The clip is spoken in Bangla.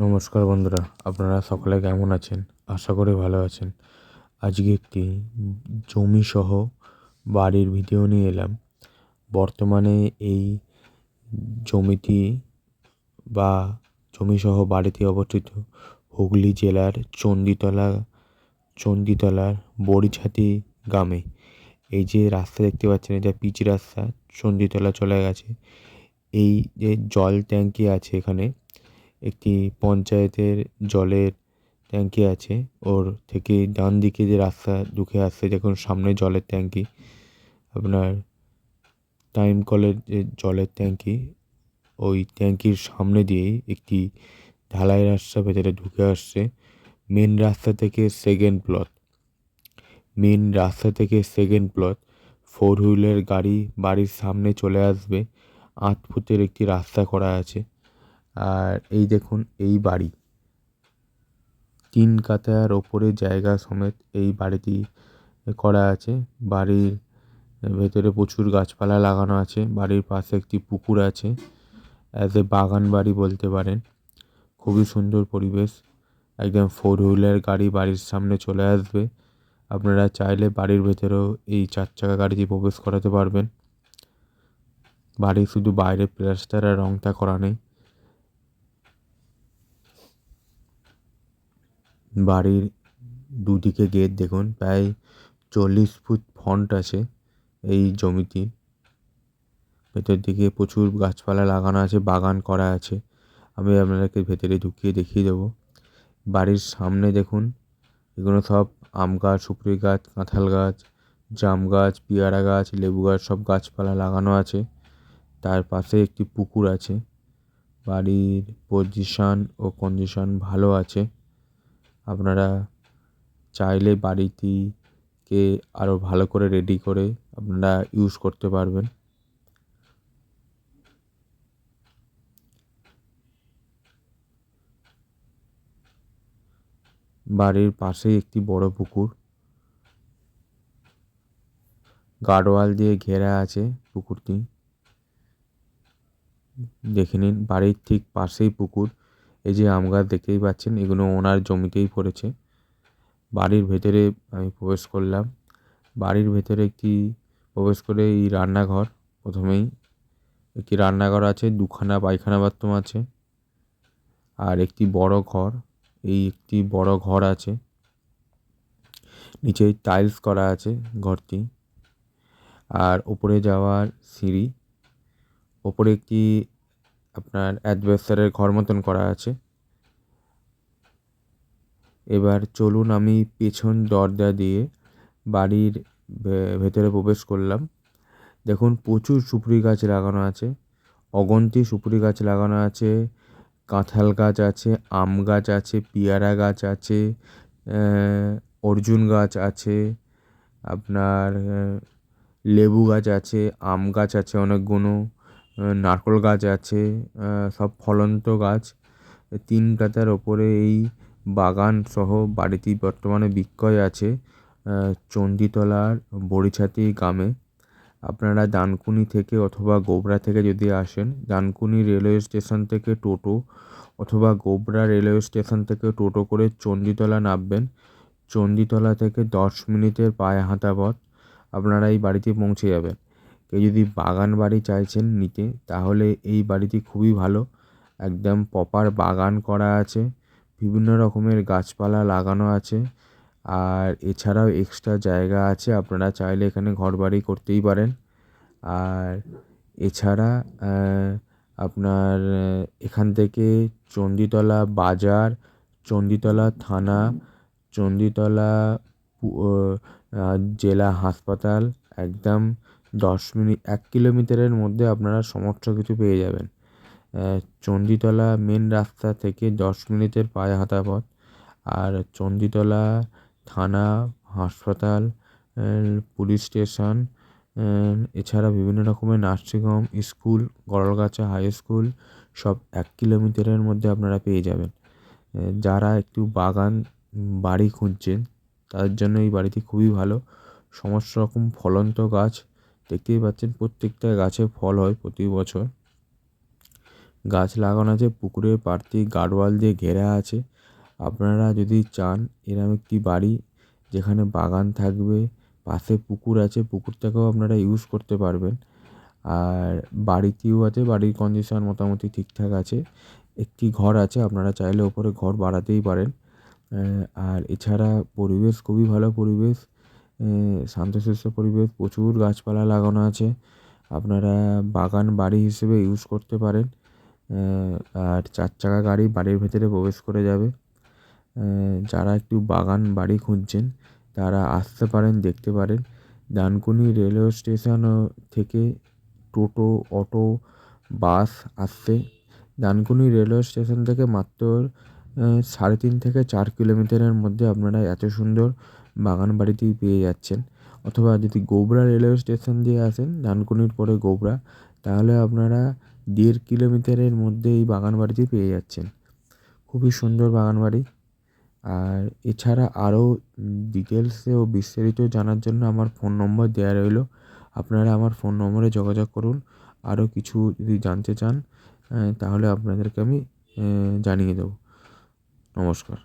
নমস্কার বন্ধুরা, আপনারা সকলে কেমন আছেন? আশা করি ভালো আছেন। আজকে একটি জমি সহ বাড়ির ভিডিও নিয়ে এলাম। বর্তমানে এই জমিটি বা জমি সহ বাড়িটি অবস্থিত হুগলি জেলার চণ্ডীতলা চণ্ডীতলার বড়িছাতি গ্রামে। এই যে রাস্তা দেখতে পাচ্ছেন, এটা পিচ রাস্তা চণ্ডীতলা চলে গেছে। এই যে জল ট্যাঙ্কি আছে এখানে একটি পঞ্চায়েতের জলের ট্যাঙ্কি আছে। ওর থেকে ডান দিকে যে রাস্তা ঢুকে আসছে, দেখুন সামনে জলের ট্যাঙ্কি। আপনার টাইম কলের যে জলের ট্যাঙ্কি, ওই ট্যাঙ্কির সামনে দিয়েই একটি ঢালাই রাস্তা ভেতরে ঢুকে আসছে। মেন রাস্তা থেকে সেকেন্ড প্লট। মেন রাস্তা থেকে সেকেন্ড প্লট, ফোর হুইলার গাড়ি বাড়ির সামনে চলে আসবে। আট ফুটের একটি রাস্তা করা আছে। আর এই দেখুন, এই বাড়ি। তিন কাতার ওপরে জায়গা সমেত এই বাড়িটি করা আছে। বাড়ির ভেতরে প্রচুর গাছপালা লাগানো আছে। বাড়ির পাশে একটি পুকুর আছে। অ্যাজ এ বাগান বাড়ি বলতে পারেন। খুবই সুন্দর পরিবেশ। একদম ফোর হুইলার গাড়ি বাড়ির সামনে চলে আসবে। আপনারা চাইলে বাড়ির ভেতরেও এই চার চাকা গাড়িটি প্রবেশ করাতে পারবেন। বাড়ির শুধু বাইরে প্লাস্টার আর রংটা করা নেই। বাড়ির দুদিকে গেট দেখুন, প্রায় চল্লিশ ফুট ফ্রন্ট আছে এই জমিটি। ভেতর দিকে প্রচুর গাছপালা লাগানো আছে, বাগান করা আছে। আমি আপনাদেরকে ভেতরে ঢুকিয়ে দেখিয়ে দেবো। বাড়ির সামনে দেখুন, এগুলো সব আম গাছ সুপুরি গাছ, কাঁঠাল গাছ, জাম গাছ, পেয়ারা গাছ, লেবু গাছ, সব গাছপালা লাগানো আছে। তার পাশে একটি পুকুর আছে। বাড়ির পজিশন ও কন্ডিশন ভালো আছে। আপনারা চাইলে বাড়িটিকে আরও ভালো করে রেডি করে আপনারা ইউজ করতে পারবেন। বাড়ির পাশেই একটি বড় পুকুর। গার্ডওয়াল দিয়ে ঘেরা আছে পুকুরটি। দেখে নিন, বাড়ির ঠিক পাশেই পুকুর। এই যে আম গাছ দেখতেই পাচ্ছেন, এগুলো ওনার জমিতেই পড়েছে। বাড়ির ভেতরে আমি প্রবেশ করলাম। বাড়ির ভেতরে একটি প্রবেশ করে এই রান্নাঘর প্রথমেই। একটি রান্নাঘর আছে, দুখানা পায়খানা বাথরুম আছে আর একটি বড় ঘর। এই একটি বড় ঘর আছে। নিচে টাইলস করা আছে ঘরটি আর ওপরে যাওয়ার সিঁড়ি। ওপরে একটি আপনার অ্যাডভেস্টারের ঘর মতন করা আছে। এবার চলুন আমি পেছন দরজা দিয়ে বাড়ির ভেতরে প্রবেশ করলাম। দেখুন প্রচুর সুপুরি গাছ লাগানো আছে, অগন্তি সুপুরি গাছ লাগানো আছে, কাঁঠাল গাছ আছে, আম গাছ আছে, পেয়ারা গাছ আছে অর্জুন গাছ আছে, আপনার লেবু গাছ আছে, আম গাছ আছে অনেকগুলো নারকেল গাছ আছে সব ফলন্ত গাছ। তিন কাতার ওপরে এই বাগান সহ বাড়িটি বর্তমানে বিক্রয় আছে চণ্ডীতলার বড়িছাতি গ্রামে। আপনারা ডানকুনি থেকে অথবা গোবরা থেকে যদি আসেন, ডানকুনি রেলওয়ে স্টেশন থেকে টোটো অথবা গোবরা রেলওয়ে স্টেশন থেকে টোটো করে চণ্ডীতলা নামবেন। চণ্ডীতলা থেকে দশ মিনিটের পায়ে হাঁটা পথ, আপনারা এই বাড়িতে পৌঁছে যাবেন। কেউ যদি বাগান বাড়ি চাইছেন নিতে, তাহলে এই বাড়িটি খুবই ভালো। একদম প্রপার বাগান করা আছে, বিভিন্ন রকমের গাছপালা লাগানো আছে, আর এছাড়াও এক্সট্রা জায়গা আছে, আপনারা চাইলে এখানে ঘর বাড়ি করতেই পারেন। আর এছাড়া আপনার এখান থেকে চণ্ডীতলা বাজার, চণ্ডীতলা থানা, চণ্ডীতলা জেলা হাসপাতাল, একদম দশ মিনিট এক কিলোমিটারের মধ্যে আপনারা সমস্ত কিছু পেয়ে যাবেন। চণ্ডীতলা মেন রাস্তা থেকে দশ মিনিটের পায়ে হাঁটা পথ। আর চণ্ডীতলা থানা, হাসপাতাল পুলিশ স্টেশন এছাড়া বিভিন্ন রকমের nursing home school Garalgachha high school, সব এক কিলোমিটারের মধ্যে আপনারা পেয়ে যাবেন। যারা একটু বাগান, বাড়ি খুঁজছেন, তাদের জন্য এই বাড়িটি খুবই ভালো। সমস্ত রকম ফলন্ত গাছ দেখতেই পাচ্ছেন প্রত্যেকটা গাছে ফল হয় প্রতি বছর। গাছ লাগানো আছে পুকুরের পাড়টি গার্ডওয়াল দিয়ে ঘেরা আছে। আপনারা যদি চান, এরম একটি বাড়ি যেখানে বাগান থাকবে, পাশে পুকুর আছে, পুকুরটাকেও আপনারা ইউজ করতে পারবেন। আর বাড়িটিও আছে, বাড়ির কন্ডিশন মোটামুটি ঠিকঠাক আছে। একটি ঘর আছে, আপনারা চাইলে ওপরে ঘর বাড়াতেই পারেন। আর এছাড়া পরিবেশ খুবই ভালো পরিবেশ। শান্তশিষ্ট পরিবেশ, প্রচুর গাছপালা লাগানো আছে। আপনারা বাগান বাড়ি হিসেবে ইউজ করতে পারেন। আর চার চাকা গাড়ি বাড়ির ভেতরে প্রবেশ করে যাবে। যারা একটু বাগান বাড়ি খুঁজছেন, তারা আসতে পারেন, দেখতে পারেন। ডানকুনি রেলওয়ে স্টেশনও থেকে টোটো, অটো, বাস আসছে। ডানকুনি রেলওয়ে স্টেশন থেকে মাত্র সাড়ে তিন থেকে চার কিলোমিটারের মধ্যে আপনারা এত সুন্দর বাগান বাড়িটি পেয়ে যাচ্ছেন। অথবা যদি গোবরা রেলওয়ে স্টেশন দিয়ে আসেন ডানকুনির পরে গোবরা, তাহলে আপনারা দেড় কিলোমিটারের মধ্যে এই বাগান বাড়িটি পেয়ে যাচ্ছেন। খুবই সুন্দর বাগান বাড়ি। আর এছাড়া আরও ডিটেলসে ও বিস্তারিত জানার জন্য আমার ফোন নম্বর দেওয়া রইল। আপনারা আমার ফোন নম্বরে যোগাযোগ করুন। আরও কিছু যদি জানতে চান তাহলে আপনাদেরকে আমি জানিয়ে দেবো। নমস্কার।